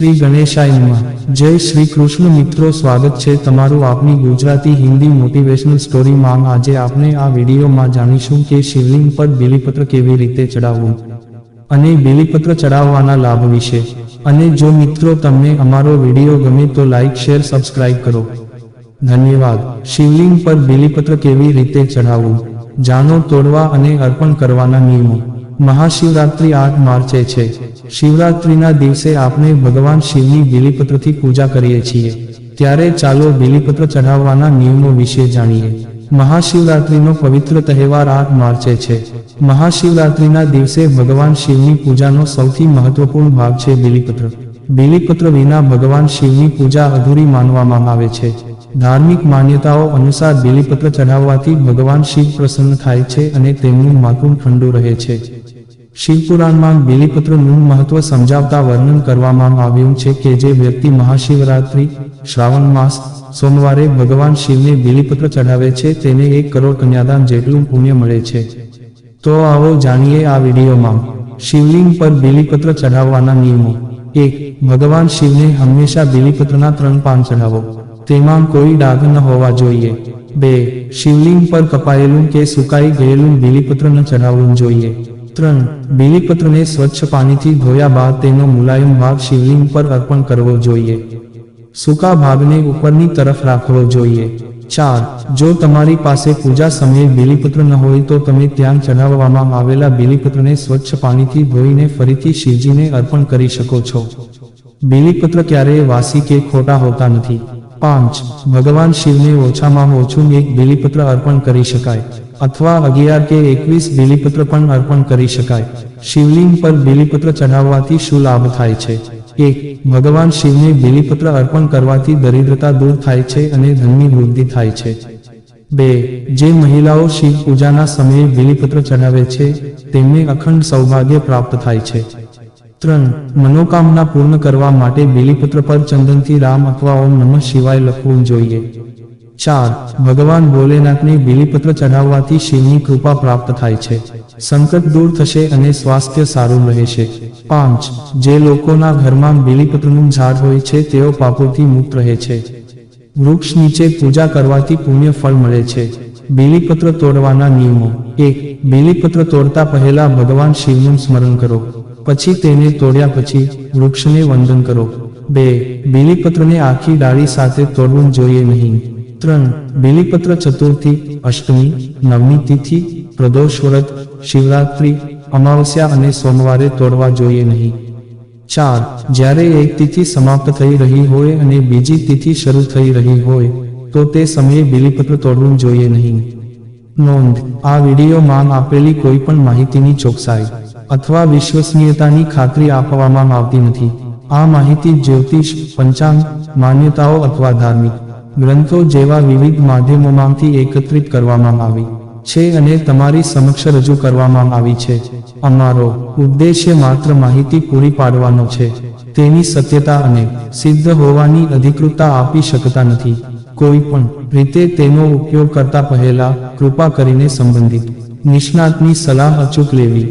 શ્રી ગણેશાયમાં જય શ્રી કૃષ્ણ મિત્રો, સ્વાગત છે તમારું આપની ગુજરાતી હિન્દી મોટિવેશનલ સ્ટોરીમાં. આજે આપણે આ વિડીયોમાં જાણીશું કે શિવલિંગ પર બિલીપત્ર કેવી રીતે ચડાવવું અને બિલીપત્ર ચડાવવાના લાભ વિશે. અને જો મિત્રો તમને અમારો વીડિયો ગમે તો લાઇક શેર, સબસ્ક્રાઇબ કરો. ધન્યવાદ. શિવલિંગ પર બિલીપત્ર કેવી રીતે ચઢાવવું જાણો, તોડવા અને અર્પણ કરવાના નિયમો. મહાશિવરાત્રિ આઠ માર્ચે છે. શિવરાત્રિના દિવસે આપણે ભગવાન શિવની બિલીપત્રથી પૂજા કરીએ છીએ. ત્યારે ચાલો બિલીપત્ર ચઢાવવાના નિયમો વિશે જાણીએ. મહાશિવરાત્રિનો પવિત્ર તહેવાર આઠ માર્ચે છે. મહાશિવરાત્રિના દિવસે ભગવાન શિવની પૂજાનો સૌથી મહત્વપૂર્ણ ભાગ છે બિલીપત્ર. બિલીપત્ર વિના ભગવાન શિવની પૂજા અધૂરી માનવામાં આવે છે. ધાર્મિક માન્યતાઓ અનુસાર બિલીપત્ર ચઢાવવાથી ભગવાન શિવ પ્રસન્ન થાય છે અને તેમનું માથું ઠંડુ રહે છે. શિવપુરાણમાં બિલીપત્રનું મહત્વ સમજાવતા વર્ણન કરવામાં આવ્યું છે કે જે વ્યક્તિ મહાશિવરાત્રિ, શ્રાવણ માસ, સોમવારે ભગવાન શિવને બિલીપત્ર ચઢાવે છે, તેને એક કરોડ કન્યાદાન જેટલું પુણ્ય મળે છે. તો આવો જાણીએ આ વિડીયોમાં. શિવલિંગ પર બિલીપત્ર ચઢાવવાના નિયમો. એક, ભગવાન શિવને હંમેશા બિલીપત્રના ત્રણ પાન ચઢાવો. તેમાં કોઈ ડાઘ ન હોવા જોઈએ. બે, શિવલિંગ પર કપાયેલું કે સુકાઈ ગયેલું બિલીપત્ર ન ચઢાવવું જોઈએ. ત્રણ બીલીપત્રને સ્વચ્છ પાણીથી ધોયા બાદ તેનો મુલાયમ ભાગ શિવલિંગ પર અર્પણ કરવો જોઈએ. સૂકા ભાગને ઉપરની તરફ રાખવો જોઈએ. ચાર, જો તમારી પાસે પૂજા સમયે બીલીપત્ર ન હોય તો તમે ત્યાં ચઢાવવામાં આવેલા બીલીપત્રને સ્વચ્છ પાણીથી ધોઈને ફરીથી શિવજીને અર્પણ કરી શકો છો. બીલીપત્ર ક્યારેય વાસી કે ખોટા હોતા નથી. પાંચ, ભગવાન શિવને ઓછામાં ઓછું એક બીલીપત્ર અર્પણ કરી શકાય. અથવા અગિયાર કે એકવીસ બિલીપત્ર પણ અર્પણ કરી શકાય. શિવલિંગ પર બિલીપત્ર ચઢાવવાથી શું લાભ થાય છે? એક, ભગવાન શિવને બિલીપત્ર અર્પણ કરવાથી દરિદ્રતા દૂર થાય છે અને ધનની વૃદ્ધિ થાય છે. બે, જે મહિલાઓ શિવ પૂજાના સમયે બિલીપત્ર ચઢાવે છે, તેમને અખંડ સૌભાગ્ય પ્રાપ્ત થાય છે. ત્રણ, મનોકામના પૂર્ણ કરવા માટે બિલીપત્ર પર ચંદનથી રામ અથવા ઓમ નમઃ શિવાય લખવું જોઈએ. ચાર, ભગવાન ભોલેનાથને બિલીપત્ર ચઢાવવાથી શિવની કૃપા પ્રાપ્ત થાય છે. સંકટ દૂર થશે અને સ્વાસ્થ્ય સારું રહેશે. પાંચ, જે લોકોના ઘરમાં બિલીપત્રનું ઝાડ હોય છે, તેઓ પાપોથી મુક્ત રહે છે. વૃક્ષ નીચે પૂજા કરવાથી પુણ્ય ફળ મળે છે. બિલીપત્ર તોડવાના નિયમો. એક, બિલીપત્ર તોડતા પહેલા ભગવાન શિવનું સ્મરણ કરો. પછી તેને તોડ્યા પછી વૃક્ષને વંદન કરો. બે, બિલીપત્રને આખી ડાળી સાથે તોડવું જોઈએ નહીં. ત્રણ બિલીપત્ર ચતુર્થી, અષ્ટમી, નવમી તિથિ, પ્રદોષ વ્રત, શિવરાત્રી, અમાવસ્યા અને સોમવારે તોડવા જોઈએ નહીં. ચાર, જ્યારે એક તિથિ સમાપ્ત થઈ રહી હોય અને બીજી તિથિ શરૂ થઈ રહી હોય, તો તે સમયે બિલીપત્ર તોડવું જોઈએ નહીં. નોંધ, આ વિડીયોમાં આપેલી કોઈ પણ માહિતીની ચોકસાઈ અથવા વિશ્વસનીયતાની ખાતરી આપવામાં આવતી નથી. આ માહિતી જ્યોતિષ, પંચાંગ, માન્યતાઓ અથવા ધાર્મિક ગ્રંથો જેવા વિવિધ માધ્યમોમાંથી એકત્રિત કરવામાં આવી છે અને તમારી સમક્ષ રજૂ કરવામાં આવી છે. અમારો ઉદ્દેશ્ય માત્ર માહિતી પૂરી પાડવાનો છે. તેની સત્યતા અને સિદ્ધ હોવાની અધિકૃતતા આપી શકતા નથી. કોઈ પણ રીતે તેનો ઉપયોગ કરતા પહેલા કૃપા કરીને સંબંધિત નિષ્ણાતની સલાહ અચૂક લેવી.